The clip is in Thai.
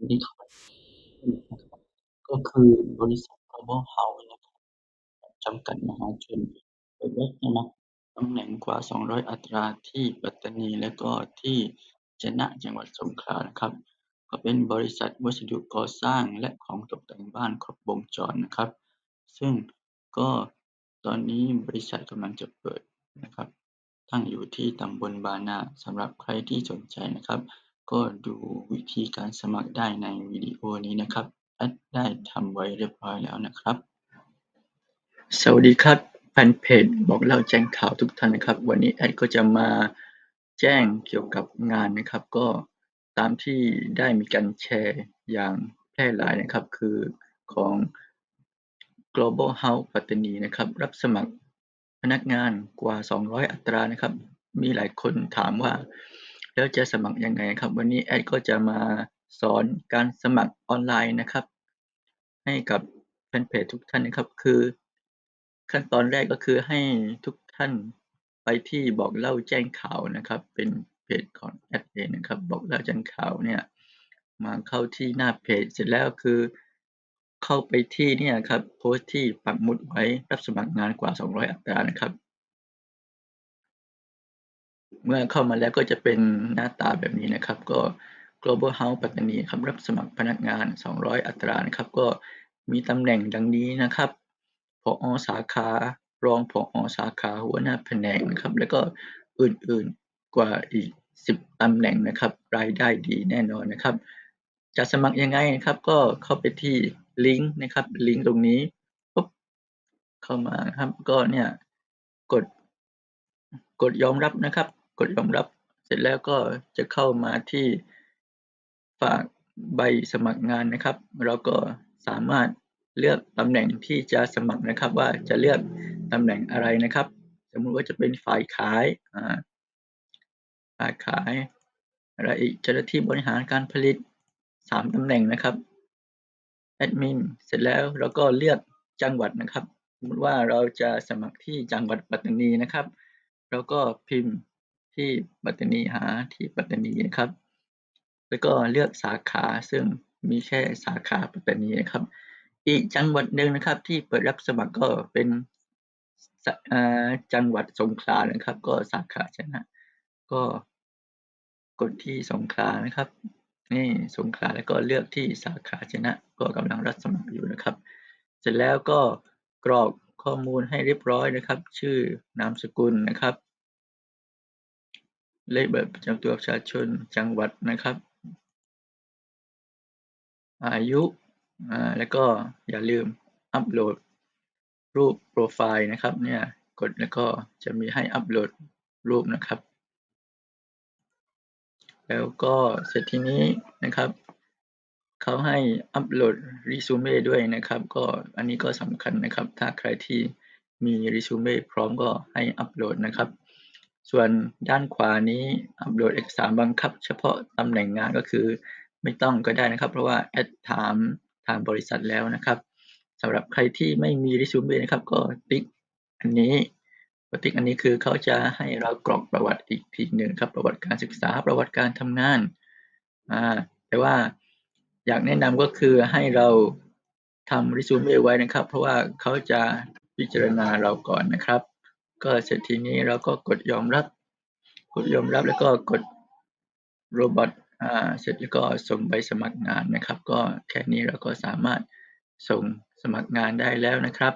ันนี้ครับก็คือบริษัท Global House นะครับ จำกัด มหาชน เปิดรับสมัครตำแหน่งกว่า 200 อัตราที่ปัตตานี และก็ที่จะนะ จังหวัดสงขลานะครับ ก็เป็นบริษัทวัสดุก่อสร้างและของตกแต่งบ้านครบวงจรนะครับ ซึ่งก็ตอนนี้บริษัทกำลังจะเปิดนะครับ ตั้งอยู่ที่ตำบลบานาสำหรับใครที่สนใจนะครับ ก็ดูวิธีการสมัครได้ในวิดีโอนี้นะครับ แอดได้ทำไว้เรียบร้อยแล้วนะครับ สวัสดีครับแฟนเพจบอกเล่าแจ้งข่าวทุกท่านนะครับ วันนี้แอดก็จะมาแจ้งเกี่ยวกับงานนะครับ ก็ตามที่ได้มีการแชร์อย่างแพร่หลายนะครับ คือของ Global House ปัตตานีนะครับ รับสมัครพนักงานกว่า 200 อัตรานะครับ มีหลายคนถามว่า แล้วจะสมัครยังไงครับ วันนี้แอดก็จะมาสอนการสมัครออนไลน์นะครับ ให้กับแฟนเพจทุกท่านนะครับ คือขั้นตอนแรกก็คือให้ทุกท่านไปที่บอกเล่าแจ้งข่าวนะครับ เป็นเพจของแอดเองนะครับ บอกเล่าแจ้งข่าวเนี่ยมาเข้าที่หน้าเพจเสร็จแล้วคือ เข้าไปที่เนี่ยครับโพสต์ที่ปักหมุดไว้รับสมัครงานกว่า 200 อัตรานะครับ เมื่อเข้ามาแล้วก็จะเป็นหน้าตาแบบนี้นะครับ ก็ Global House ปัตตานีครับรับสมัครพนักงาน 200 อัตรานะครับ ก็มีตำแหน่งดังนี้นะครับผอ.สาขารองผอ.สาขาหัวหน้าแผนกนะครับ แล้วก็อื่นๆกว่าอีก 10ตำแหน่งนะครับ รายได้ดีแน่นอนนะครับ จะสมัครยังไงนะครับ ก็เข้าไปที่ลิงก์นะครับ ลิงก์ตรงนี้ปุ๊บเข้ามานะครับ ก็เนี่ยกดกดยอมรับนะครับ กดยอมรับ เสร็จแล้วก็จะเข้ามาที่ฝากใบสมัครงานนะครับ เราก็สามารถเลือกตำแหน่งที่จะสมัครนะครับ ว่าจะเลือกตำแหน่งอะไรนะครับ สมมุติว่าจะเป็นฝ่ายขายฝ่ายขายอะไรอีกเจ้าหน้าที่บริหารการผลิต 3ตำแหน่งนะครับแอดมินเสร็จแล้วเราก็เลือกจังหวัดนะครับ สมมติว่าเราจะสมัครที่จังหวัดปัตตานีนะครับ เราก็พิมพ์ ที่ปัตตานีหาที่ปัตตานีนะครับ แล้วก็เลือกสาขาซึ่งมีแค่สาขาปัตตานีนะครับ อีกจังหวัดหนึ่งนะครับ ที่เปิดรับสมัครก็เป็นจังหวัดสงขลานะครับ ก็สาขาจะนะ ก็กดที่สงขลานะครับ นี่สงขลาแล้วก็เลือกที่สาขาจะนะ ก็กำลังรับสมัครอยู่นะครับ เสร็จแล้วก็กรอกข้อมูลให้เรียบร้อยนะครับ ชื่อนามสกุลนะครับ เลขบัตรประจำตัวประชาชนจังหวัดนะครับ อายุแล้วก็อย่าลืมอัปโหลดรูปโพรไฟล์นะครับเนี่ยกดแล้วก็จะมีให้อัปโหลดรูปนะครับ แล้วก็เสร็จทีนี้นะครับเขาให้อัปโหลด resume ด้วยนะครับ ก็อันนี้ก็สำคัญนะครับ ถ้าใครที่มี resume พร้อมก็ให้อัปโหลดนะครับ ส่วนด้านขวานี้อัปโหลดเอกสารบังคับ เฉพาะตำแหน่งงานก็คือไม่ต้องก็ได้นะครับ เพราะว่าแอดถามทางบริษัทแล้วนะครับสำหรับใครที่ไม่มี resume นะครับ ก็ติ๊กอันนี้พอติ๊กอันนี้คือเขาจะให้เรากรอกประวัติอีกทีหนึ่งครับ ประวัติการศึกษาประวัติการทำงานอ่าแต่ว่าอยากแนะนำก็คือให้เราทำ resume ไว้นะครับ เพราะว่าเขาจะพิจารณาเราก่อนนะครับ ก็เสร็จทีนี้เราก็กดยอมรับ กดยอมรับแล้วก็กดโรบอทอ่าเสร็จแล้วก็ส่งใบสมัครงานนะครับ ก็แค่นี้เราก็สามารถส่งสมัครงานได้แล้วนะครับ